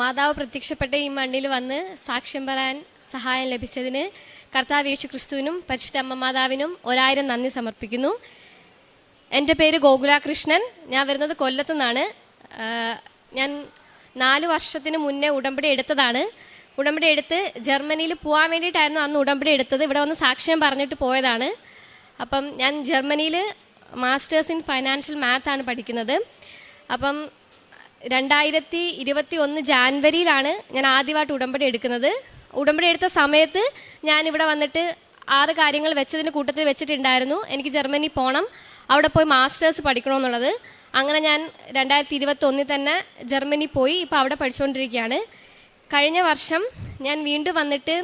മാതാവ് പ്രത്യക്ഷപ്പെട്ട ഈ മണ്ണിൽ വന്ന് സാക്ഷ്യം പറയാൻ സഹായം ലഭിച്ചതിന് കർത്താവ് യേശു ക്രിസ്തുവിനും പരിശുദ്ധ അമ്മ മാതാവിനും ഒരായിരം നന്ദി സമർപ്പിക്കുന്നു. എന്റെ പേര് ഗോകുല കൃഷ്ണൻ ഞാൻ വരുന്നത് കൊല്ലത്തു നിന്നാണ്. ഞാൻ നാല് വർഷത്തിന് മുന്നേ ഉടമ്പടി എടുത്തതാണ്. ഉടമ്പടി എടുത്ത് ജർമ്മനിയിൽ പോകാൻ വേണ്ടിയിട്ടായിരുന്നു അന്ന് ഉടമ്പടി എടുത്തത്. ഇവിടെ വന്ന് സാക്ഷ്യം പറഞ്ഞിട്ട് പോയതാണ്. അപ്പം ഞാൻ ജർമ്മനിയിൽ മാസ്റ്റേഴ്സ് ഇൻ ഫൈനാൻഷ്യൽ മാത്താണ് പഠിക്കുന്നത്. അപ്പം രണ്ടായിരത്തി ഇരുപത്തി ഒന്ന് ജാൻവരിയിലാണ് ഞാൻ ആദ്യമായിട്ട് ഉടമ്പടി എടുക്കുന്നത്. ഉടമ്പടി എടുത്ത സമയത്ത് ഞാൻ ഇവിടെ വന്നിട്ട് ആറ് കാര്യങ്ങൾ വെച്ചതിന് കൂട്ടത്തിൽ വെച്ചിട്ടുണ്ടായിരുന്നു. എനിക്ക് ജർമ്മനി പോകണം അവിടെ പോയി മാസ്റ്റേഴ്സ് പഠിക്കണമെന്നുള്ളത്. അങ്ങനെ ഞാൻ രണ്ടായിരത്തി ഇരുപത്തി ഒന്നിൽ തന്നെ ജർമ്മനി പോയി ഇപ്പോൾ അവിടെ പഠിച്ചുകൊണ്ടിരിക്കുകയാണ്. കഴിഞ്ഞ വർഷം ഞാൻ വീണ്ടും വന്നിട്ട്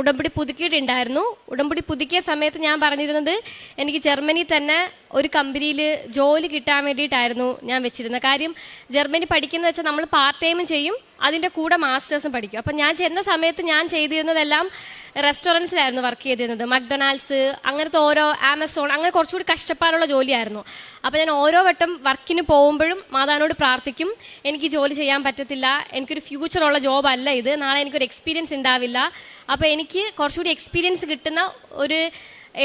ഉടമ്പടി പുതുക്കിയിട്ടുണ്ടായിരുന്നു. ഉടമ്പടി പുതുക്കിയ സമയത്ത് ഞാൻ പറഞ്ഞിരുന്നത് എനിക്ക് ജർമ്മനി തന്നെ ഒരു കമ്പനിയിൽ ജോലി കിട്ടാൻ വേണ്ടിയിട്ടായിരുന്നു ഞാൻ വെച്ചിരുന്നത്. കാര്യം ജർമ്മനി പഠിക്കുന്നത് വെച്ചാൽ നമ്മൾ പാർട്ട് ടൈമും ചെയ്യും അതിന്റെ കൂടെ മാസ്റ്റേഴ്സും പഠിക്കും. അപ്പം ഞാൻ ചെന്ന സമയത്ത് ഞാൻ ചെയ്തിരുന്നതെല്ലാം റെസ്റ്റോറന്റ്സിലായിരുന്നു വർക്ക് ചെയ്തിരുന്നത്. മക്ഡൊണാൾഡ്സ് അങ്ങനത്തെ ഓരോ ആമസോൺ അങ്ങനെ കുറച്ചുകൂടി കഷ്ടപ്പാടുള്ള ജോലിയായിരുന്നു. അപ്പോൾ ഞാൻ ഓരോ വട്ടം വർക്കിന് പോകുമ്പോഴും മാതാവിനോട് പ്രാർത്ഥിക്കും എനിക്ക് ജോലി ചെയ്യാൻ പറ്റത്തില്ല എനിക്കൊരു ഫ്യൂച്ചറുള്ള ജോബല്ല ഇത് നാളെ എനിക്കൊരു എക്സ്പീരിയൻസ് ഉണ്ടാവില്ല. അപ്പോൾ എനിക്ക് കുറച്ചുകൂടി എക്സ്പീരിയൻസ് കിട്ടുന്ന ഒരു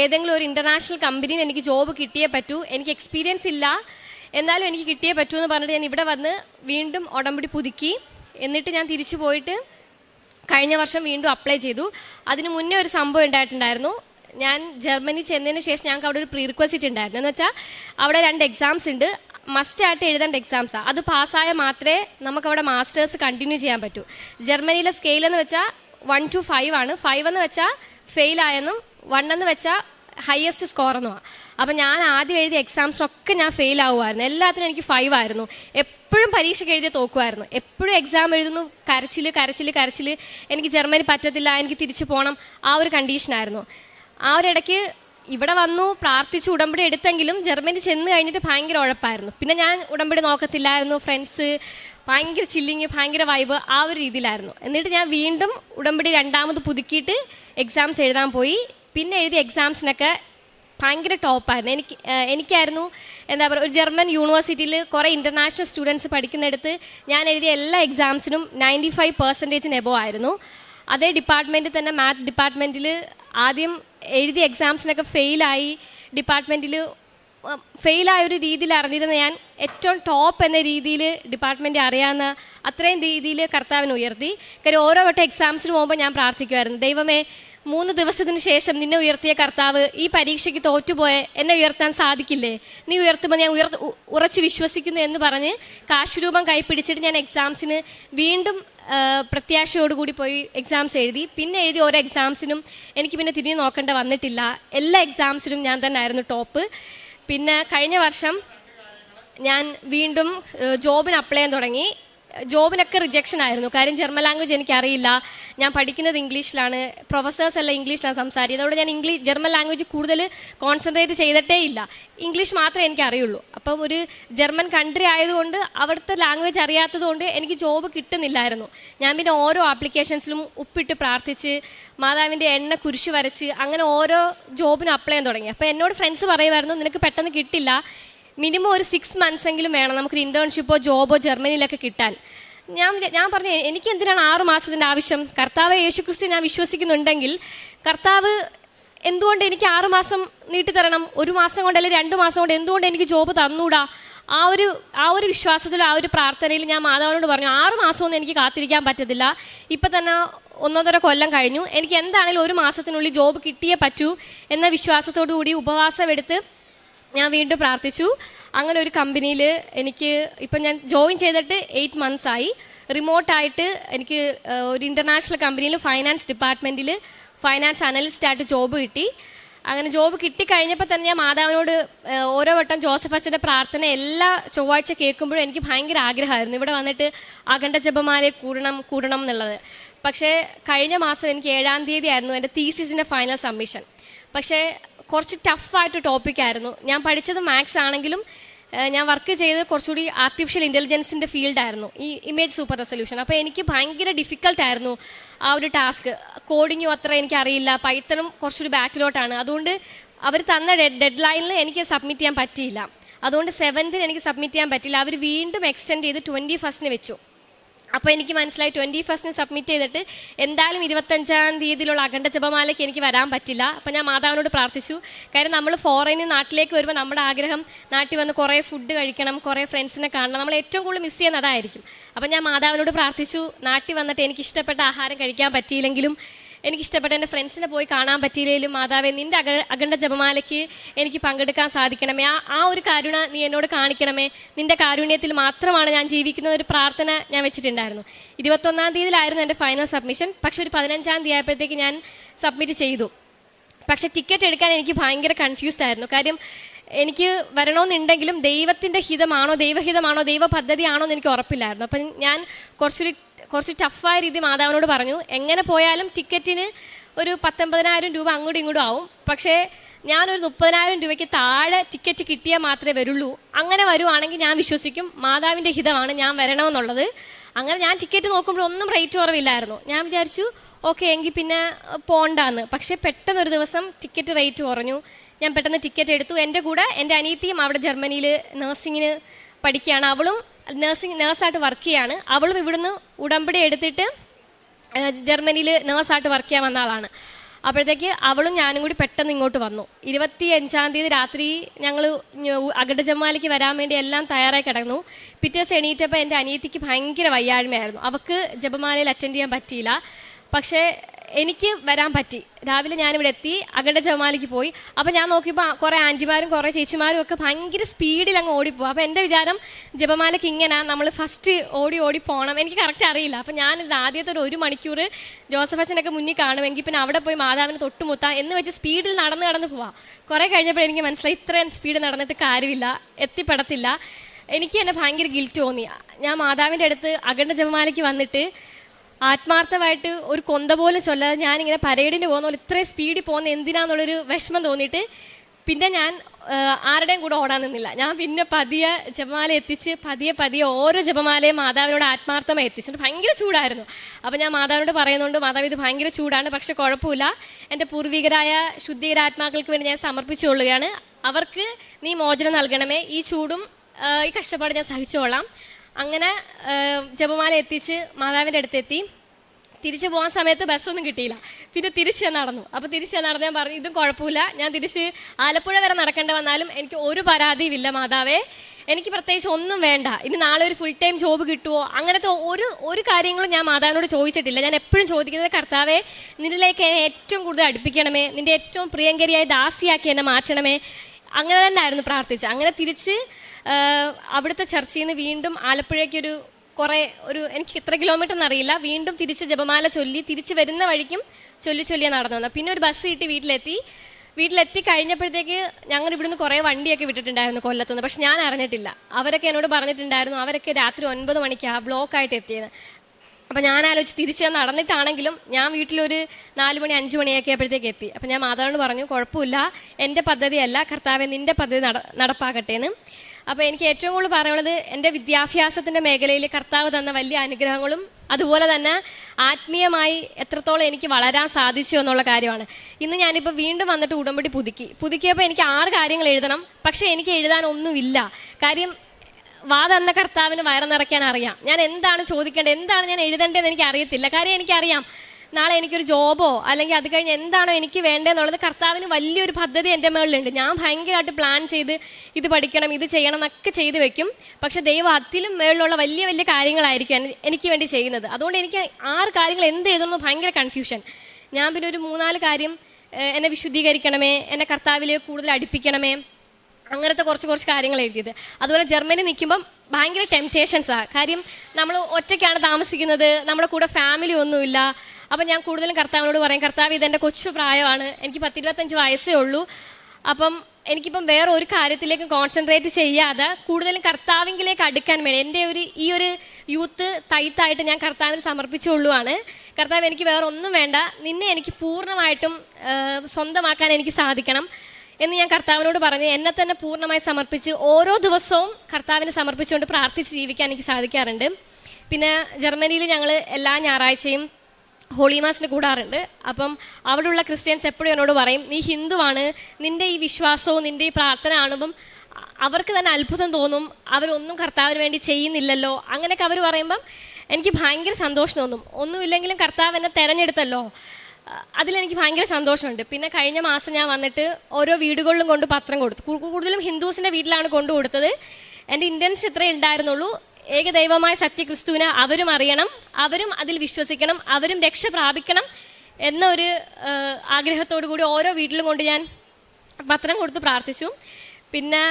ഏതെങ്കിലും ഒരു ഇന്റർനാഷണൽ കമ്പനിയിൽ എനിക്ക് ജോബ് കിട്ടിയേ പറ്റൂ. എനിക്ക് എക്സ്പീരിയൻസ് ഇല്ല. എന്നാലും എനിക്ക് കിട്ടിയേ പറ്റൂ എന്ന് പറഞ്ഞിട്ട് ഞാൻ ഇവിടെ വന്ന് വീണ്ടും ഉടമ്പടി പുതുക്കി. എന്നിട്ട് ഞാൻ തിരിച്ചു പോയിട്ട് കഴിഞ്ഞ വർഷം വീണ്ടും അപ്ലൈ ചെയ്തു. അതിന് മുന്നേ ഒരു സംഭവം ഉണ്ടായിട്ടുണ്ടായിരുന്നു. ഞാൻ ജർമ്മനി ചെന്നതിന് ശേഷം ഞങ്ങൾക്ക് അവിടെ ഒരു പ്രീ റിക്വസ്റ്റ് ഉണ്ടായിരുന്നു. എന്ന് വെച്ചാൽ അവിടെ രണ്ട് എക്സാംസ് ഉണ്ട്. മസ്റ്റ് ആയിട്ട് എഴുതേണ്ട എക്സാംസാണ് അത് പാസ്സായാൽ മാത്രമേ നമുക്ക് അവിടെ മാസ്റ്റേഴ്സ് കണ്ടിന്യൂ ചെയ്യാൻ പറ്റൂ. ജർമ്മനിയിലെ സ്കെയിൽ എന്ന് വെച്ചാൽ വൺ ടു ഫൈവ് ആണ്. ഫൈവ് എന്ന് വെച്ചാൽ ഫെയിൽ ആയെന്നും വൺ എന്ന് വെച്ചാൽ ഹയസ്റ്റ് സ്കോർ എന്നുമാണ് അപ്പം ഞാൻ ആദ്യം എഴുതിയ എക്സാംസിനൊക്കെ ഞാൻ ഫെയിൽ ആവുമായിരുന്നു. എല്ലാത്തിനും എനിക്ക് ഫൈവ് ആയിരുന്നു. എപ്പോഴും പരീക്ഷയ്ക്ക് എഴുതിയ തോക്കുമായിരുന്നു. എപ്പോഴും എക്സാം എഴുതുന്നു കരച്ചിൽ കരച്ചിൽ കരച്ചിൽ എനിക്ക് ജർമ്മനി പറ്റത്തില്ല എനിക്ക് തിരിച്ചു പോകണം ആ ഒരു കണ്ടീഷനായിരുന്നു ആ ഒരു ഇടയ്ക്ക് ഇവിടെ വന്നു പ്രാർത്ഥിച്ച് ഉടമ്പടി എടുത്തെങ്കിലും ജർമ്മനി ചെന്ന് കഴിഞ്ഞിട്ട് ഭയങ്കര ഉഴപ്പായിരുന്നു. പിന്നെ ഞാൻ ഉടമ്പടി നോക്കത്തില്ലായിരുന്നു ഫ്രണ്ട്സ് ഭയങ്കര ചില്ലിങ് ഭയങ്കര വൈബ് ആ ഒരു രീതിയിലായിരുന്നു. എന്നിട്ട് ഞാൻ വീണ്ടും ഉടമ്പടി രണ്ടാമത് പുതുക്കിയിട്ട് എക്സാംസ് എഴുതാൻ പോയി. പിന്നെ എഴുതിയ എക്സാംസിനൊക്കെ ഭയങ്കര ടോപ്പായിരുന്നു എനിക്ക് എനിക്കായിരുന്നു എന്താ പറയുക ഒരു ജർമ്മൻ യൂണിവേഴ്സിറ്റിയിൽ കുറേ ഇന്റർനാഷണൽ സ്റ്റുഡൻസ് പഠിക്കുന്നിടത്ത് ഞാൻ എഴുതിയ എല്ലാ എക്സാംസിനും നയന്റി ഫൈവ് പെർസെന്റേജിന് എബോ ആയിരുന്നു. അതേ ഡിപ്പാർട്ട്മെന്റിൽ തന്നെ മാത്ത് ഡിപ്പാർട്ട്മെന്റിൽ ആദ്യം എഴുതിയ എക്സാംസിനൊക്കെ ഫെയിലായി ഡിപ്പാർട്ട്മെന്റിൽ ഫെയിലായ ഒരു രീതിയിൽ അറിഞ്ഞിരുന്ന ഞാൻ ഏറ്റവും ടോപ്പ് എന്ന രീതിയിൽ ഡിപ്പാർട്ട്മെന്റ് അറിയാവുന്ന അത്രയും രീതിയിൽ കർത്താവിനെ ഉയർത്തി. കാര്യം ഓരോ വട്ടം എക്സാംസിന് പോകുമ്പോൾ ഞാൻ പ്രാർത്ഥിക്കുമായിരുന്നു. ദൈവമേ മൂന്ന് ദിവസത്തിന് ശേഷം നിന്നെ ഉയർത്തിയ കർത്താവ് ഈ പരീക്ഷയ്ക്ക് തോറ്റുപോയ എന്നെ ഉയർത്താൻ സാധിക്കില്ലേ? നീ ഉയർത്തുമ്പോൾ ഞാൻ ഉയർ ഉറച്ച് വിശ്വസിക്കുന്നു എന്ന് പറഞ്ഞ് കാശുരൂപം കൈപ്പിടിച്ചിട്ട് ഞാൻ എക്സാംസിന് വീണ്ടും പ്രത്യാശയോടുകൂടി പോയി എക്സാംസ് എഴുതി. പിന്നെ എഴുതി ഓരോ എക്സാംസിനും എനിക്ക് പിന്നെ തിരിഞ്ഞു നോക്കേണ്ട വന്നിട്ടില്ല. എല്ലാ എക്സാംസിനും ഞാൻ തന്നെ ആയിരുന്നു ടോപ്പ് പിന്നെ കഴിഞ്ഞ വർഷം ഞാൻ വീണ്ടും ജോബിന് അപ്ലൈ ചെയ്യാൻ തുടങ്ങി. ജോബിനൊക്കെ റിജക്ഷൻ ആയിരുന്നു. കാര്യം ജർമ്മൻ ലാംഗ്വേജ് എനിക്കറിയില്ല. ഞാൻ പഠിക്കുന്നത് ഇംഗ്ലീഷിലാണ്. പ്രൊഫസേഴ്സ് എല്ലാം ഇംഗ്ലീഷിലാണ് സംസാരിക്കുന്നത്. അതുകൊണ്ട് ഞാൻ ഇംഗ്ലീഷ് ജർമ്മൻ ലാംഗ്വേജ് കൂടുതൽ കോൺസെൻട്രേറ്റ് ചെയ്തിട്ടേ ഇല്ല. ഇംഗ്ലീഷ് മാത്രമേ എനിക്ക് അറിയുള്ളൂ അപ്പം ഒരു ജർമ്മൻ കൺട്രി ആയതുകൊണ്ട് അവിടുത്തെ ലാംഗ്വേജ് അറിയാത്തതുകൊണ്ട് എനിക്ക് ജോബ് കിട്ടുന്നില്ലായിരുന്നു. ഞാൻ പിന്നെ ഓരോ ആപ്ലിക്കേഷൻസിലും ഉപ്പിട്ട് പ്രാർത്ഥിച്ച് മാതാവിന്റെ എണ്ണ കുരിശ് വരച്ച് അങ്ങനെ ഓരോ ജോബിനും അപ്ലൈ ചെയ്യാൻ തുടങ്ങി. അപ്പോൾ എന്നോട് ഫ്രണ്ട്സ് പറയുമായിരുന്നു നിനക്ക് പെട്ടെന്ന് കിട്ടില്ല. മിനിമം ഒരു സിക്സ് മന്ത്സ് എങ്കിലും വേണം നമുക്കൊരു ഇന്റേൺഷിപ്പോ ജോബോ ജർമ്മനിയിലൊക്കെ കിട്ടാൻ. ഞാൻ ഞാൻ പറഞ്ഞു എനിക്ക് എന്തിനാണ് ആറു മാസത്തിന്റെ ആവശ്യം? കർത്താവ് യേശുക്രിസ്തു ഞാൻ വിശ്വസിക്കുന്നുണ്ടെങ്കിൽ കർത്താവ് എന്തുകൊണ്ട് എനിക്ക് ആറു മാസം നീട്ടിത്തരണം? ഒരു മാസം കൊണ്ട് അല്ലെങ്കിൽ രണ്ട് മാസം കൊണ്ട് എന്തുകൊണ്ട് എനിക്ക് ജോബ് തന്നൂടാ? ആ ഒരു ആ ഒരു വിശ്വാസത്തിലും ആ ഒരു പ്രാർത്ഥനയിൽ ഞാൻ മാതാവിനോട് പറഞ്ഞു ആറ് മാസമൊന്നും എനിക്ക് കാത്തിരിക്കാൻ പറ്റത്തില്ല. ഇപ്പൊ തന്നെ ഒന്നൊന്നര കൊല്ലം കഴിഞ്ഞു. എനിക്ക് എന്താണെങ്കിലും ഒരു മാസത്തിനുള്ളിൽ ജോബ് കിട്ടിയേ പറ്റൂ എന്ന വിശ്വാസത്തോടു കൂടി ഉപവാസം എടുത്ത് ഞാൻ വീണ്ടും പ്രാർത്ഥിച്ചു. അങ്ങനെ ഒരു കമ്പനിയിൽ എനിക്ക് ഇപ്പം ഞാൻ ജോയിൻ ചെയ്തിട്ട് എയ്റ്റ് മന്ത്സ് ആയി. റിമോട്ടായിട്ട് എനിക്ക് ഒരു ഇന്റർനാഷണൽ കമ്പനിയിൽ ഫൈനാൻസ് ഡിപ്പാർട്ട്മെന്റിൽ ഫൈനാൻസ് അനലിസ്റ്റായിട്ട് ജോബ് കിട്ടി. അങ്ങനെ ജോബ് കിട്ടിക്കഴിഞ്ഞപ്പോൾ തന്നെ ഞാൻ മാതാവിനോട് ഓരോ വട്ടം ജോസഫ് അച്ഛന്റെ പ്രാർത്ഥന എല്ലാ ചൊവ്വാഴ്ച കേൾക്കുമ്പോഴും എനിക്ക് ഭയങ്കര ആഗ്രഹമായിരുന്നു. ഇവിടെ വന്നിട്ട് അഖണ്ഡ ജപമാലയെ കൂടണം കൂടണം എന്നുള്ളത്. പക്ഷേ കഴിഞ്ഞ മാസം എനിക്ക് ഏഴാം തീയതി ആയിരുന്നു എന്റെ തീസിസിന്റെ ഫൈനൽ സബ്മിഷൻ പക്ഷേ കുറച്ച് ടഫായിട്ട് ടോപ്പിക്കായിരുന്നു ഞാൻ പഠിച്ചത് മാത്സ് ആണെങ്കിലും ഞാൻ വർക്ക് ചെയ്തത് കുറച്ചുകൂടി ആർട്ടിഫിഷ്യൽ ഇന്റലിജൻസിന്റെ ഫീൽഡായിരുന്നു ഈ ഇമേജ് സൂപ്പർ റെസൊല്യൂഷൻ അപ്പോൾ എനിക്ക് ഭയങ്കര ഡിഫിക്കൽട്ടായിരുന്നു ആ ഒരു ടാസ്ക് കോഡിങ്ങും അത്ര എനിക്കറിയില്ല പൈത്തണും കുറച്ചുകൂടി ബാക്കിലോട്ടാണ് അതുകൊണ്ട് അവർ തന്ന ഡെഡ് ലൈനിൽ എനിക്ക് സബ്മിറ്റ് ചെയ്യാൻ പറ്റിയില്ല. അതുകൊണ്ട് സെവൻത്തിന് എനിക്ക് സബ്മിറ്റ് ചെയ്യാൻ പറ്റില്ല അവർ വീണ്ടും എക്സ്റ്റെൻഡ് ചെയ്ത് ട്വന്റി ഫസ്റ്റിന് വെച്ചു. അപ്പോൾ എനിക്ക് മനസ്സിലായി ട്വന്റി ഫസ്റ്റിന് സബ്മിറ്റ് ചെയ്തിട്ട് എന്തായാലും ഇരുപത്തഞ്ചാം തീയതിയിലുള്ള അഖണ്ഡ ജപമാലയ്ക്ക് എനിക്ക് വരാൻ പറ്റില്ല. അപ്പോൾ ഞാൻ മാതാവിനോട് പ്രാർത്ഥിച്ചു. കാര്യം നമ്മൾ ഫോറിനിൽ നാട്ടിലേക്ക് വരുമ്പോൾ നമ്മുടെ ആഗ്രഹം നാട്ടിൽ വന്ന് കുറേ ഫുഡ് കഴിക്കണം കുറേ ഫ്രണ്ട്സിനെ കാണണം. നമ്മൾ ഏറ്റവും കൂടുതൽ മിസ് ചെയ്യുന്നതായിരിക്കും അതായിരിക്കും. അപ്പം ഞാൻ മാതാവിനോട് പ്രാർത്ഥിച്ചു. നാട്ടിൽ വന്നിട്ട് എനിക്ക് ഇഷ്ടപ്പെട്ട ആഹാരം കഴിക്കാൻ പറ്റിയില്ലെങ്കിലും എനിക്ക് ഇഷ്ടപ്പെട്ട എന്റെ ഫ്രണ്ട്സിനെ പോയി കാണാൻ പറ്റിയില്ലെങ്കിലും മാതാവേ നിന്റെ അക അഖണ്ഡ ജപമാലയ്ക്ക് എനിക്ക് പങ്കെടുക്കാൻ സാധിക്കണമേ. ആ ആ ഒരു കരുണ നീ എന്നോട് കാണിക്കണമേ. നിന്റെ കാരുണ്യത്തിൽ മാത്രമാണ് ഞാൻ ജീവിക്കുന്ന ഒരു പ്രാർത്ഥന ഞാൻ വെച്ചിട്ടുണ്ടായിരുന്നു. ഇരുപത്തൊന്നാം തീയതിയിലായിരുന്നു എന്റെ ഫൈനൽ സബ്മിഷൻ പക്ഷെ ഒരു പതിനഞ്ചാം തീയതി ആയപ്പോഴത്തേക്ക് ഞാൻ സബ്മിറ്റ് ചെയ്തു. പക്ഷെ ടിക്കറ്റ് എടുക്കാൻ എനിക്ക് ഭയങ്കര കൺഫ്യൂസ്ഡ് ആയിരുന്നു. കാര്യം എനിക്ക് വരണമെന്നുണ്ടെങ്കിലും ദൈവത്തിന്റെ ഹിതമാണോ ദൈവഹിതമാണോ ദൈവ പദ്ധതിയാണോ എന്ന് എനിക്ക് ഉറപ്പില്ലായിരുന്നു. അപ്പം ഞാൻ കുറച്ചൊരു കുറച്ച് ടഫായ രീതി മാതാവിനോട് പറഞ്ഞു. എങ്ങനെ പോയാലും ടിക്കറ്റിന് ഒരു പത്തൊമ്പതിനായിരം രൂപ അങ്ങോട്ടും ഇങ്ങോട്ടും ആവും. പക്ഷേ ഞാനൊരു മുപ്പതിനായിരം രൂപയ്ക്ക് താഴെ ടിക്കറ്റ് കിട്ടിയാൽ മാത്രമേ വരുള്ളൂ. അങ്ങനെ വരുവാണെങ്കിൽ ഞാൻ വിശ്വസിക്കും മാതാവിന്റെ ഹിതമാണ് ഞാൻ വരണമെന്നുള്ളത്. അങ്ങനെ ഞാൻ ടിക്കറ്റ് നോക്കുമ്പോൾ ഒന്നും റേറ്റ് കുറവില്ലായിരുന്നു. ഞാൻ വിചാരിച്ചു ഓക്കെ എങ്കിൽ പിന്നെ പോണ്ടാന്ന്. പക്ഷേ പെട്ടെന്ന് ഒരു ദിവസം ടിക്കറ്റ് റേറ്റ് കുറഞ്ഞു. ഞാൻ പെട്ടെന്ന് ടിക്കറ്റ് എടുത്തു. എന്റെ കൂടെ എന്റെ അനിയത്തിയും അവിടെ ജർമ്മനിയിൽ നഴ്സിങ്ങിന് പഠിക്കുകയാണ്. അവളും നഴ്സിംഗ് നേഴ്സായിട്ട് വർക്ക് ചെയ്യാണ്. അവളും ഇവിടുന്ന് ഉടമ്പടി എടുത്തിട്ട് ജർമ്മനിയിൽ നേഴ്സായിട്ട് വർക്ക് ചെയ്യാൻ വന്ന ആളാണ്. അപ്പോഴത്തേക്ക് അവളും ഞാനും കൂടി പെട്ടെന്ന് ഇങ്ങോട്ട് വന്നു. ഇരുപത്തി അഞ്ചാം തീയതി രാത്രി ഞങ്ങൾ അഗഡജമാലിക്ക് വരാൻ വേണ്ടി എല്ലാം തയ്യാറായി കിടന്നു. പിറ്റേ ദിവസം എണീറ്റപ്പോൾ എന്റെ അനിയത്തിക്ക് ഭയങ്കര വയ്യാഴ്മയായിരുന്നു അവൾക്ക് ജപമാലയിൽ അറ്റൻഡ് ചെയ്യാൻ പറ്റിയില്ല. പക്ഷേ എനിക്ക് വരാൻ പറ്റി. രാവിലെ ഞാനിവിടെ എത്തി അകടെ ജമാലിക്ക് പോയി. അപ്പോൾ ഞാൻ നോക്കിയപ്പോൾ കുറേ ആന്റിമാരും കുറേ ചേച്ചിമാരും ഒക്കെ ഭയങ്കര സ്പീഡിൽ അങ്ങ് ഓടിപ്പോകും അപ്പോൾ എന്റെ വിചാരം ജപമാലയ്ക്ക് ഇങ്ങനെ നമ്മൾ ഫസ്റ്റ് ഓടി ഓടി പോകണം എനിക്ക് കറക്റ്റ് അറിയില്ല. അപ്പോൾ ഇത് ആദ്യത്തെ ഒരു മണിക്കൂർ ജോസഫ് അച്ഛനൊക്കെ മുന്നിൽ കാണുമെങ്കിൽ പിന്നെ അവിടെ പോയി മാതാവിനെ തൊട്ടുമുത്താം എന്ന് വെച്ച് സ്പീഡിൽ നടന്ന് നടന്ന് പോവാം. കുറേ കഴിഞ്ഞപ്പോൾ എനിക്ക് മനസ്സിലായി ഇത്രയും സ്പീഡ് നടന്നിട്ട് കാര്യമില്ല എത്തിപ്പെടത്തില്ല. എനിക്ക് തന്നെ ഭയങ്കര ഗിൽറ്റ് തോന്നി. ഞാൻ മാതാവിന്റെ അടുത്ത് അഖണ്ഡ ജപമാലയ്ക്ക് വന്നിട്ട് ആത്മാർത്ഥമായിട്ട് ഒരു കൊന്ത പോലും ചൊല്ലാതെ ഞാനിങ്ങനെ പരേഡിന് പോകുന്ന പോലെ ഇത്രയും സ്പീഡിൽ പോകുന്ന എന്തിനാന്നുള്ളൊരു വിഷമം തോന്നിയിട്ട് പിന്നെ ഞാൻ ആരുടെയും കൂടെ ഓടാൻ നിന്നില്ല. ഞാൻ പിന്നെ പതിയെ ജപമാല എത്തിച്ച് പതിയെ പതിയെ ഓരോ ജപമാലയും മാതാവിനോട് ആത്മാർത്ഥമായി എത്തിച്ചിട്ട് ഭയങ്കര ചൂടായിരുന്നു. അപ്പോൾ ഞാൻ മാതാവിനോട് പറയുന്നുണ്ട് മാതാവ് ഇത് ഭയങ്കര ചൂടാണ് പക്ഷെ കുഴപ്പമില്ല. എന്റെ പൂർവികരായ ശുദ്ധീകരാത്മാക്കൾക്ക് വേണ്ടി ഞാൻ സമർപ്പിച്ചുകൊള്ളുകയാണ്. അവർക്ക് നീ മോചനം നൽകണമേ. ഈ ചൂടും ഈ കഷ്ടപ്പാട് ഞാൻ സഹിച്ചോളാം അങ്ങനെ ജപമാല എത്തിച്ച് മാതാവിന്റെ അടുത്തെത്തി. തിരിച്ചു പോകാൻ സമയത്ത് ബസ്സൊന്നും കിട്ടിയില്ല. പിന്നെ തിരിച്ച് ഞാൻ നടന്നു. അപ്പോൾ തിരിച്ച് ഞാൻ നടന്ന് ഞാൻ പറഞ്ഞു ഇതും കുഴപ്പമില്ല. ഞാൻ തിരിച്ച് ആലപ്പുഴ വരെ നടക്കേണ്ടി വന്നാലും എനിക്ക് ഒരു പരാതിയുമില്ല മാതാവേ. എനിക്ക് പ്രത്യേകിച്ച് ഒന്നും വേണ്ട. ഇനി നാളെ ഒരു ഫുൾ ടൈം ജോബ് കിട്ടുമോ അങ്ങനത്തെ ഒരു ഒരു കാര്യങ്ങളും ഞാൻ മാതാവിനോട് ചോദിച്ചിട്ടില്ല. ഞാൻ എപ്പോഴും ചോദിക്കുന്നത് കർത്താവേ നിന്നിലേക്ക് എന്നെ ഏറ്റവും കൂടുതൽ അടുപ്പിക്കണമേ. നിന്റെ ഏറ്റവും പ്രിയങ്കരിയായി ദാസിയാക്കി എന്നെ മാറ്റണമേ. അങ്ങനെ തന്നെ ആയിരുന്നു പ്രാർത്ഥിച്ചത്. അങ്ങനെ തിരിച്ച് അവിടുത്തെ ചർച്ചയിൽ നിന്ന് വീണ്ടും ആലപ്പുഴയ്ക്കൊരു കുറേ ഒരു എനിക്ക് എത്ര കിലോമീറ്റർ എന്നറിയില്ല വീണ്ടും തിരിച്ച് ജപമാല ചൊല്ലി തിരിച്ച് വരുന്ന വഴിക്കും ചൊല്ലി ചൊല്ലിയാണ് നടന്നു വന്നത്. പിന്നെ ഒരു ബസ് കിട്ടി വീട്ടിലെത്തി. വീട്ടിലെത്തി കഴിഞ്ഞപ്പോഴത്തേക്ക് ഞങ്ങൾ ഇവിടുന്ന് കുറേ വണ്ടിയൊക്കെ വിട്ടിട്ടുണ്ടായിരുന്നു കൊല്ലത്തുനിന്ന്. പക്ഷെ ഞാൻ അറിഞ്ഞിട്ടില്ല. അവരൊക്കെ എന്നോട് പറഞ്ഞിട്ടുണ്ടായിരുന്നു അവരൊക്കെ രാത്രി ഒൻപത് മണിക്കാണ് ബ്ലോക്കായിട്ട് എത്തിയത് അപ്പം ഞാൻ ആലോചിച്ച് തിരിച്ച് ഞാൻ നടന്നിട്ടാണെങ്കിലും ഞാൻ വീട്ടിലൊരു നാല് മണി അഞ്ച് മണിയൊക്കെ ആയപ്പോഴത്തേക്ക് എത്തി. അപ്പം ഞാൻ മാതാവിനോട് പറഞ്ഞു കുഴപ്പമില്ല. എന്റെ പദ്ധതിയല്ല. കർത്താവ് നിന്റെ പദ്ധതി നട നടപ്പാക്കട്ടെ എന്ന് അപ്പോൾ എനിക്ക് ഏറ്റവും കൂടുതൽ പറയാനുള്ളത് എന്റെ വിദ്യാഭ്യാസത്തിന്റെ മേഖലയിൽ കർത്താവ് തന്ന വലിയ അനുഗ്രഹങ്ങളും അതുപോലെ തന്നെ ആത്മീയമായി എത്രത്തോളം എനിക്ക് വളരാൻ സാധിച്ചു എന്നുള്ള കാര്യമാണ്. ഇന്ന് ഞാനിപ്പോൾ വീണ്ടും വന്നിട്ട് ഉടമ്പടി പുതുക്കി. പുതുക്കിയപ്പോൾ എനിക്ക് ആറ് കാര്യങ്ങൾ എഴുതണം. പക്ഷെ എനിക്ക് എഴുതാൻ ഒന്നുമില്ല. കാര്യം വാ തന്ന കർത്താവിന് വയറ് നിറയ്ക്കാൻ അറിയാം. ഞാൻ എന്താണ് ചോദിക്കേണ്ടത്? എന്താണ് ഞാൻ എഴുതേണ്ടതെന്ന് എനിക്ക് അറിയത്തില്ല. കാര്യം എനിക്കറിയാം. നാളെ എനിക്കൊരു ജോബോ അല്ലെങ്കിൽ അത് കഴിഞ്ഞ് എന്താണോ എനിക്ക് വേണ്ടതെന്നുള്ളത് കർത്താവിന് വലിയൊരു പദ്ധതി എന്റെ മുകളിലുണ്ട് ഞാൻ ഭയങ്കരമായിട്ട് പ്ലാൻ ചെയ്ത് ഇത് പഠിക്കണം ഇത് ചെയ്യണം എന്നൊക്കെ ചെയ്ത് വെക്കും. പക്ഷെ ദൈവം അതിലും മേളിലുള്ള വലിയ വലിയ കാര്യങ്ങളായിരിക്കും എനിക്ക് വേണ്ടി ചെയ്യുന്നത്. അതുകൊണ്ട് എനിക്ക് ആറ് കാര്യങ്ങൾ എന്ത് ചെയ്തെന്ന് ഭയങ്കര കൺഫ്യൂഷൻ ഞാൻ പിന്നെ ഒരു മൂന്നാൽ കാര്യം എന്നെ വിശുദ്ധീകരിക്കണമേ എന്നെ കർത്താവിലെ കൂടുതൽ അടുപ്പിക്കണമേ. അങ്ങനത്തെ കുറച്ച് കുറച്ച് കാര്യങ്ങൾ എഴുതിയത്. അതുപോലെ ജർമ്മനി നിൽക്കുമ്പം ഭയങ്കര ടെംപ്റ്റേഷൻസാണ് കാര്യം നമ്മൾ ഒറ്റയ്ക്കാണ് താമസിക്കുന്നത് നമ്മുടെ കൂടെ ഫാമിലി ഒന്നുമില്ല. അപ്പം ഞാൻ കൂടുതലും കർത്താവിനോട് പറയും കർത്താവ് ഇതെന്റെ കൊച്ചു പ്രായമാണ്. എനിക്ക് പത്തിരുപത്തഞ്ച് വയസ്സേ ഉള്ളൂ. അപ്പം എനിക്കിപ്പം വേറെ ഒരു കാര്യത്തിലേക്കും കോൺസെൻട്രേറ്റ് ചെയ്യാതെ കൂടുതലും കർത്താവിങ്കിലേക്ക് അടുക്കാൻ വേണ്ടി എന്റെ ഒരു ഈ ഒരു യൂത്ത് തൈത്തായിട്ട് ഞാൻ കർത്താവിന് സമർപ്പിച്ചുകൊള്ളുവാണ്. കർത്താവ് എനിക്ക് വേറെ ഒന്നും വേണ്ട. നിന്നെ എനിക്ക് പൂർണമായിട്ടും സ്വന്തമാക്കാൻ എനിക്ക് സാധിക്കണം. എന്ന് ഞാൻ കർത്താവിനോട് പറഞ്ഞു. എന്നെ തന്നെ പൂർണമായി സമർപ്പിച്ച് ഓരോ ദിവസവും കർത്താവിന് സമർപ്പിച്ചുകൊണ്ട് പ്രാർത്ഥിച്ച് ജീവിക്കാൻ എനിക്ക് സാധിക്കാറുണ്ട്. പിന്നെ ജർമ്മനിയിൽ ഞങ്ങൾ എല്ലാ ഞായറാഴ്ചയും ഹോളി മാസിന് കൂടാറുണ്ട്. അപ്പം അവിടെയുള്ള ക്രിസ്ത്യൻസ് എപ്പോഴും എന്നോട് പറയും നീ ഹിന്ദുവാണ് നിന്റെ ഈ വിശ്വാസവും നിന്റെ ഈ പ്രാർത്ഥന കാണുമ്പം അവർക്ക് തന്നെ അത്ഭുതം തോന്നും അവരൊന്നും കർത്താവിന് വേണ്ടി ചെയ്യുന്നില്ലല്ലോ. അങ്ങനെയൊക്കെ അവർ പറയുമ്പം എനിക്ക് ഭയങ്കര സന്തോഷം തോന്നും. ഒന്നുമില്ലെങ്കിലും കർത്താവ് എന്നെ തെരഞ്ഞെടുത്തല്ലോ. അതിലെനിക്ക് ഭയങ്കര സന്തോഷമുണ്ട്. പിന്നെ കഴിഞ്ഞ മാസം ഞാൻ വന്നിട്ട് ഓരോ വീടുകളിലും കൊണ്ട് പത്രം കൊടുത്തു. കൂടുതലും ഹിന്ദുസിന്റെ വീട്ടിലാണ് കൊണ്ടു കൊടുത്തത്. എന്റെ ഇന്റൻസ് ഇത്രയേ ഉണ്ടായിരുന്നുള്ളൂ. ഏകദൈവമായ സത്യക്രിസ്തുവിനെ അവരും അറിയണം അവരും അതിൽ വിശ്വസിക്കണം അവരും രക്ഷ പ്രാപിക്കണം എന്ന ഒരു ആഗ്രഹത്തോടു കൂടി ഓരോ വീട്ടിലും കൊണ്ട് ഞാൻ പത്രം കൊടുത്ത് പ്രാർത്ഥിച്ചു. പിന്നെ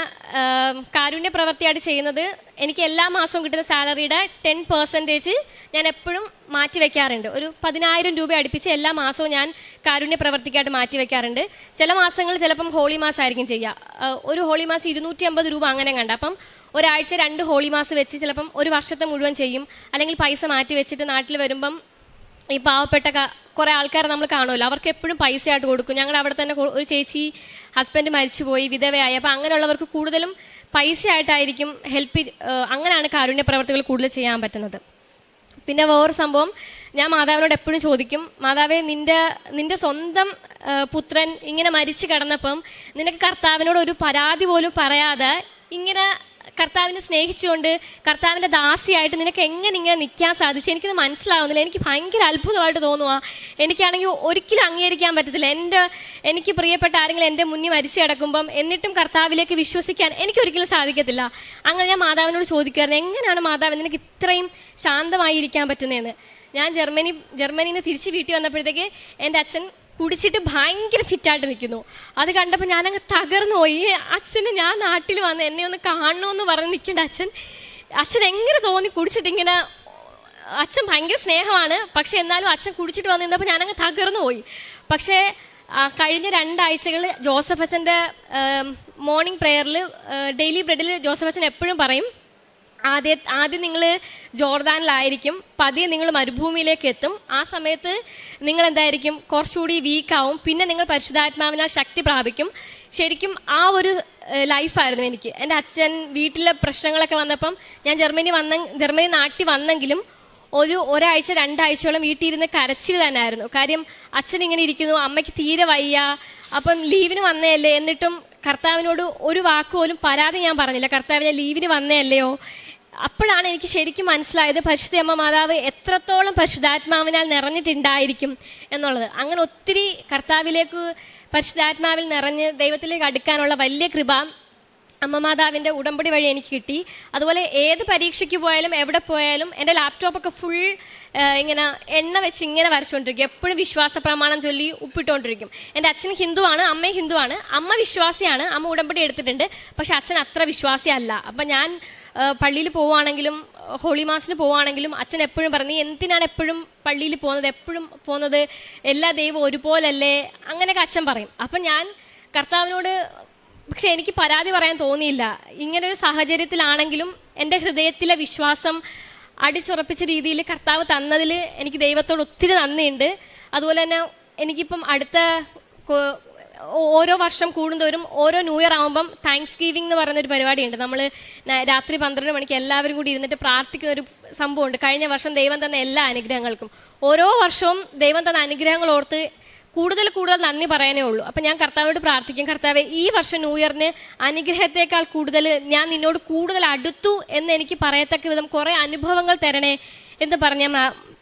കാരുണ്യ പ്രവൃത്തിയായിട്ട് ചെയ്യുന്നത് എനിക്ക് എല്ലാ മാസവും കിട്ടുന്ന സാലറിയുടെ ടെൻ പെർസെന്റേജ് ഞാൻ എപ്പോഴും മാറ്റി വെക്കാറുണ്ട്. ഒരു പതിനായിരം രൂപ അടുപ്പിച്ച് എല്ലാ മാസവും ഞാൻ കാരുണ്യ പ്രവർത്തിക്കായിട്ട് മാറ്റി വെക്കാറുണ്ട്. ചില മാസങ്ങൾ ചിലപ്പം ഹോളി മാസമായിരിക്കും ചെയ്യുക. ഒരു ഹോളി മാസം ഇരുന്നൂറ്റി അമ്പത് രൂപ അങ്ങനെ കണ്ട. അപ്പം ഒരാഴ്ച രണ്ട് ഹോളി മാസം വെച്ച് ചിലപ്പം ഒരു വർഷത്തെ മുഴുവൻ ചെയ്യും. അല്ലെങ്കിൽ പൈസ മാറ്റി വെച്ചിട്ട് നാട്ടിൽ വരുമ്പം ഈ പാവപ്പെട്ട കുറേ ആൾക്കാരെ നമ്മൾ കാണുമല്ലോ. അവർക്ക് എപ്പോഴും പൈസ ആയിട്ട് കൊടുക്കും. ഞങ്ങളുടെ അവിടെ തന്നെ ഒരു ചേച്ചി ഹസ്ബൻഡ് മരിച്ചുപോയി വിധവയായി. അപ്പോൾ അങ്ങനെയുള്ളവർക്ക് കൂടുതലും പൈസ ആയിട്ടായിരിക്കും ഹെൽപ്പ് അങ്ങനെയാണ് കാരുണ്യ പ്രവർത്തികൾ കൂടുതൽ ചെയ്യാൻ പറ്റുന്നത്. പിന്നെ വേറൊരു സംഭവം ഞാൻ മാതാവിനോട് എപ്പോഴും ചോദിക്കും മാതാവേ നിന്റെ നിന്റെ സ്വന്തം പുത്രൻ ഇങ്ങനെ മരിച്ചു കിടന്നപ്പം നിനക്ക് കർത്താവിനോട് ഒരു പരാതി പോലും പറയാതെ ഇങ്ങനെ കർത്താവിനെ സ്നേഹിച്ചുകൊണ്ട് കർത്താവിന്റെ ദാസിയായിട്ട് നിനക്ക് എങ്ങനെ ഇങ്ങനെ നിൽക്കാൻ സാധിച്ചു? എനിക്കത് മനസ്സിലാവുന്നില്ല. എനിക്ക് ഭയങ്കര അത്ഭുതമായിട്ട് തോന്നുക എനിക്കാണെങ്കിൽ ഒരിക്കലും അംഗീകരിക്കാൻ പറ്റത്തില്ല. എന്റെ എനിക്ക് പ്രിയപ്പെട്ട ആരെങ്കിലും എന്റെ മുന്നിൽ മരിച്ചു കിടക്കുമ്പം എന്നിട്ടും കർത്താവിലേക്ക് വിശ്വസിക്കാൻ എനിക്കൊരിക്കലും സാധിക്കത്തില്ല. അങ്ങനെ ഞാൻ മാതാവിനോട് ചോദിക്കുമായിരുന്നു എങ്ങനെയാണ് മാതാവ് നിനക്ക് ഇത്രയും ശാന്തമായി ഇരിക്കാൻ പറ്റുന്നതെന്ന്? ഞാൻ ജർമ്മനി ജർമ്മനിയിൽ നിന്ന് തിരിച്ച് വീട്ടിൽ വന്നപ്പോഴത്തേക്ക് എന്റെ അച്ഛൻ കുടിച്ചിട്ട് ഭയങ്കര ഫിറ്റായിട്ട് നിൽക്കുന്നു. അത് കണ്ടപ്പോൾ ഞാനങ്ങ് തകർന്നു പോയി. അച്ഛന് ഞാൻ നാട്ടിൽ വന്ന് എന്നെ ഒന്ന് കാണണമെന്ന് പറഞ്ഞ് നിൽക്കേണ്ട അച്ഛൻ. അച്ഛൻ എങ്ങനെ തോന്നി കുടിച്ചിട്ട് ഇങ്ങനെ അച്ഛൻ ഭയങ്കര സ്നേഹമാണ്. പക്ഷെ എന്നാലും അച്ഛൻ കുടിച്ചിട്ട് വന്ന് നിന്നപ്പോൾ ഞാനങ്ങ് തകർന്നു പോയി. പക്ഷേ കഴിഞ്ഞ രണ്ടാഴ്ചകൾ ജോസഫ് അച്ഛന്റെ മോർണിംഗ് പ്രെയറിൽ ഡെയിലി ബ്രെഡിൽ ജോസഫ് അച്ഛൻ എപ്പോഴും പറയും ആദ്യ ആദ്യം നിങ്ങൾ ജോർദാനിലായിരിക്കും പതിയെ നിങ്ങൾ മരുഭൂമിയിലേക്ക് എത്തും ആ സമയത്ത് നിങ്ങൾ എന്തായിരിക്കും കുറച്ചുകൂടി വീക്കാവും. പിന്നെ നിങ്ങൾ പരിശുദ്ധാത്മാവിനാൽ ശക്തി പ്രാപിക്കും. ശരിക്കും ആ ഒരു ലൈഫായിരുന്നു എനിക്ക്. എന്റെ അച്ഛൻ വീട്ടിലെ പ്രശ്നങ്ങളൊക്കെ വന്നപ്പം ഞാൻ ജർമ്മനി വന്ന ജർമ്മനി നാട്ടിൽ വന്നെങ്കിലും ഒരു ഒരാഴ്ച രണ്ടാഴ്ചയോളം വീട്ടിൽ ഇരുന്ന് കരച്ചിൽ തന്നെയായിരുന്നു കാര്യം അച്ഛൻ ഇങ്ങനെ ഇരിക്കുന്നു അമ്മയ്ക്ക് തീരെ വയ്യ. അപ്പം ലീവിന് വന്നതല്ലേ? എന്നിട്ടും കർത്താവിനോട് ഒരു വാക്ക് പോലും പരാതി ഞാൻ പറഞ്ഞില്ല. കർത്താവിനെ ലീവിന് വന്നതല്ലയോ? അപ്പോഴാണ് എനിക്ക് ശരിക്കും മനസ്സിലായത് പരിശുദ്ധ അമ്മ മാതാവ് എത്രത്തോളം പരിശുദ്ധാത്മാവിനാൽ നിറഞ്ഞിട്ടുണ്ടായിരിക്കും എന്നുള്ളത്. അങ്ങനെ ഒത്തിരി കർത്താവിലേക്ക് പരിശുദ്ധാത്മാവിൽ നിറഞ്ഞ് ദൈവത്തിലേക്ക് അടുക്കാനുള്ള വലിയ കൃപ അമ്മ മാതാവിന്റെ ഉടമ്പടി വഴി എനിക്ക് കിട്ടി. അതുപോലെ ഏത് പരീക്ഷയ്ക്ക് പോയാലും എവിടെ പോയാലും എന്റെ ലാപ്ടോപ്പൊക്കെ ഫുൾ ഇങ്ങനെ എണ്ണ വെച്ച് ഇങ്ങനെ വരച്ചുകൊണ്ടിരിക്കും എപ്പോഴും വിശ്വാസ പ്രമാണം ചൊല്ലി ഉപ്പിട്ടുകൊണ്ടിരിക്കും എന്റെ അച്ഛൻ ഹിന്ദുവാണ് അമ്മ ഹിന്ദുവാണ്. അമ്മ വിശ്വാസിയാണ് അമ്മ ഉടമ്പടി എടുത്തിട്ടുണ്ട്. പക്ഷെ അച്ഛൻ അത്ര വിശ്വാസിയല്ല അപ്പം ഞാൻ പള്ളിയിൽ പോവുകയാണെങ്കിലും ഹോളി മാസിന് പോവുകയാണെങ്കിലും അച്ഛൻ എപ്പോഴും പറഞ്ഞു "നീ എന്തിനാണ് എപ്പോഴും പള്ളിയിൽ പോകുന്നത്? എപ്പോഴും പോകുന്നത്? എല്ലാ ദൈവവും ഒരുപോലല്ലേ? അങ്ങനെയൊക്കെ അച്ഛൻ പറയും. അപ്പം ഞാൻ കർത്താവിനോട് പക്ഷെ എനിക്ക് പരാതി പറയാൻ തോന്നിയില്ല. ഇങ്ങനെ ഒരു സാഹചര്യത്തിലാണെങ്കിലും എന്റെ ഹൃദയത്തിലെ വിശ്വാസം അടിച്ചുറപ്പിച്ച രീതിയിൽ കർത്താവ് തന്നതിൽ എനിക്ക് ദൈവത്തോട് ഒത്തിരി നന്ദിയുണ്ട്. അതുപോലെ തന്നെ എനിക്കിപ്പം അടുത്ത ഓരോ വർഷം കൂടുന്തോറും ഓരോ ന്യൂ ഇയർ ആകുമ്പം താങ്ക്സ് ഗീവിംഗ് എന്ന് പറയുന്ന ഒരു പരിപാടിയുണ്ട് നമ്മൾ രാത്രി പന്ത്രണ്ട് മണിക്ക് എല്ലാവരും കൂടി ഇരുന്നിട്ട് പ്രാർത്ഥിക്കുന്ന ഒരു സംഭവമുണ്ട്. കഴിഞ്ഞ വർഷം ദൈവം തന്ന എല്ലാ അനുഗ്രഹങ്ങൾക്കും. ഓരോ വർഷവും ദൈവം തന്ന അനുഗ്രഹങ്ങൾ ഓർത്ത് കൂടുതൽ കൂടുതൽ നന്ദി പറയാനേ ഉള്ളൂ. അപ്പം ഞാൻ കർത്താവിനോട് പ്രാർത്ഥിക്കും. കർത്താവെ ഈ വർഷം ന്യൂ ഇയറിന് അനുഗ്രഹത്തേക്കാൾ കൂടുതൽ ഞാൻ നിന്നോട് കൂടുതൽ അടുത്തു എന്ന് എനിക്ക് പറയത്തക്ക വിധം കുറേ അനുഭവങ്ങൾ തരണേ എന്ന് പറഞ്ഞ് ഞാൻ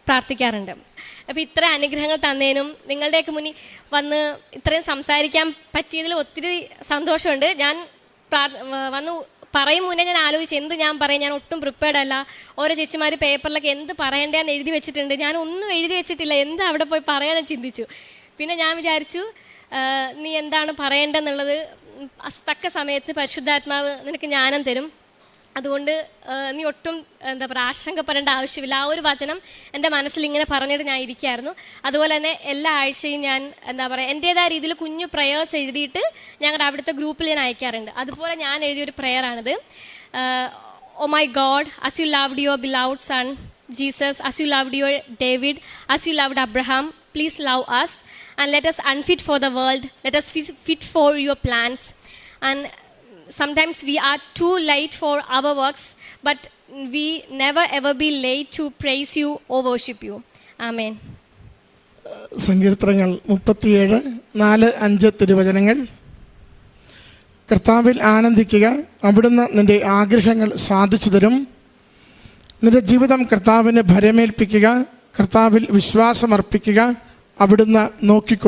പ്രാർത്ഥിക്കാറുണ്ട്. അപ്പോൾ ഇത്ര അനുഗ്രഹങ്ങൾ തന്നേനും നിങ്ങളുടെയൊക്കെ മുന്നിൽ വന്ന് ഇത്രയും സംസാരിക്കാൻ പറ്റിയതിൽ ഒത്തിരി സന്തോഷമുണ്ട്. ഞാൻ വന്നു പറയും മുന്നേ ഞാൻ ആലോചിച്ച് എന്ത് ഞാൻ പറയും? ഞാൻ ഒട്ടും പ്രിപ്പയർഡ് അല്ല. ഓരോ ചേച്ചിമാർ പേപ്പറിലൊക്കെ എന്ത് പറയേണ്ടതെന്ന് എഴുതി വെച്ചിട്ടുണ്ട്. ഞാൻ ഒന്നും എഴുതി വെച്ചിട്ടില്ല. എന്താ അവിടെ പോയി പറയാൻ ചിന്തിച്ചു. പിന്നെ ഞാൻ വിചാരിച്ചു നീ എന്താണ് പറയേണ്ടെന്നുള്ളത് തക്ക സമയത്ത് പരിശുദ്ധാത്മാവ് നിനക്ക് ജ്ഞാനം തരും. അതുകൊണ്ട് നീ ഒട്ടും എന്താ പറയുക ആശങ്കപ്പെടേണ്ട ആവശ്യമില്ല. ആ ഒരു വചനം എന്റെ മനസ്സിൽ ഇങ്ങനെ പറഞ്ഞിട്ട് ഞാൻ ഇരിക്കുകയായിരുന്നു അതുപോലെ തന്നെ എല്ലാ ആഴ്ചയും ഞാൻ എന്താ പറയുക എന്റേതായ രീതിയിൽ കുഞ്ഞു പ്രയേഴ്സ് എഴുതിയിട്ട് ഞങ്ങളുടെ അവിടുത്തെ ഗ്രൂപ്പിൽ ഞാൻ അയക്കാറുണ്ട്. അതുപോലെ ഞാൻ എഴുതിയൊരു പ്രയറാണിത് ഓ my God as you loved your beloved son Jesus as you loved your David as you loved Abraham please love us. and let us unfit for the world let us fit fit for your plans and sometimes we are too late for our works but we never ever be late to praise you or worship you amen സങ്കീർത്തനങ്ങൾ മുപ്പത്തിയേഴ് നാല് അഞ്ച് തിരുവചനങ്ങൾ കർത്താവിൽ ആനന്ദിക്കുക അവിടുന്ന് നിന്റെ ആഗ്രഹങ്ങൾ സാധിച്ചു തരും നിന്റെ ജീവിതം കർത്താവിന് ഭരമേൽപ്പിക്കുക കർത്താവിൽ വിശ്വാസമർപ്പിക്കുക അവിടുന്ന് നോക്കിക്കൊള്ളു